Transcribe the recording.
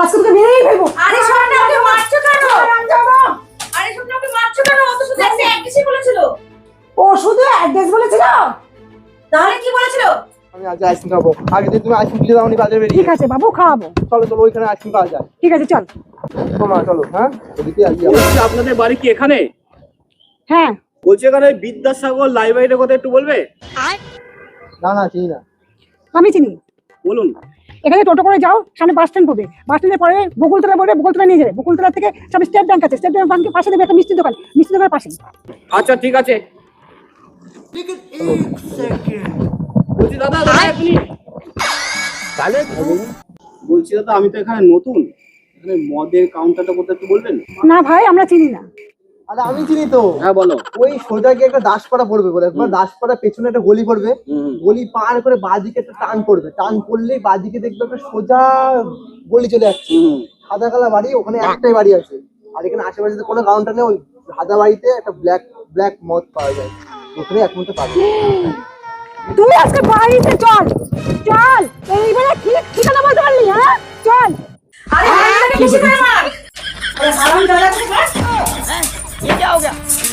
আজকে তোকে মেরেই ফেলব। আরে ওকে মারছো কেন? আরে ওকে মারছো কেন? ও তো শুধু একটা বলেছিল। ও শুধু অ্যাড্রেস বলেছিল? তাহলে কি বলেছিল? আমি আজ আইসক্রিম খাব। আগে দিয়ে তুমি আইসক্রিম কিনে দাও নি বাজারে বেরিয়ে ঠিক আছে বাবু খাওয়াবো। চলো চলো ওইখানে আইসক্রিম পাওয়া যায়। ঠিক আছে চল। তোমা চলো হ্যাঁ? ওদিকে আপনাদের বাড়ি কি এখানে? হ্যাঁ। বলছি এখানে বিদ্যাসাগর লাইব্রেরির কথা একটু বলবে? না না চিনি না। আমি চিনি। বলুন। এখানে টোটো করে যাও সামনে বাস স্ট্যান্ড পড়বে বাস স্ট্যান্ডের পরে বকুলতলা পড়বে বকুলতলা নিয়ে যাবে। বকুলতলা থেকে সামনে স্টেট ব্যাংক আছে। স্টেট ব্যাংকের পাশে দেবে একটা মিষ্টির দোকান। মিষ্টি দোকানের পাশে। আচ্ছা ঠিক আছে। বলছি দাদা তাহলে বলছি দাদা আমি তো এখানে নতুন। এখানে মদের কাউন্টারটা কোথায় একটু বলবেন? না ভাই আমরা চিনি না। আরে আমি চিনি তো। হ্যাঁ বলো। ওই সোজা গিয়ে একটা দাসপাড়া পড়বে বলে। একবার দাসপাড়া পেছনে একটা গলি পড়বে। গলি পার করে বাঁদিকে একটা টান পড়বে। টান পড়লেই বাঁদিকে দেখবে একটা সোজা গলি চলে যাচ্ছে। সাদা কালা বাড়ি ওখানে একটাই বাড়ি আছে। আর এখানে আশেপাশে তো কোনো কাউন্টার নেই। ওই সাদা বাড়িতে একটা ব্ল্যাক ব্ল্যাক মদ পাওয়া যায়। ওখানে এক মধ্যে পাবে। তুই আজকে বাড়িতে চল। চল। এইবারে ঠিক ঠিকানা বলতে পারলি হ্যাঁ? চল। আরে ভাই বেশি করে মার আরে হারাম দাদা 后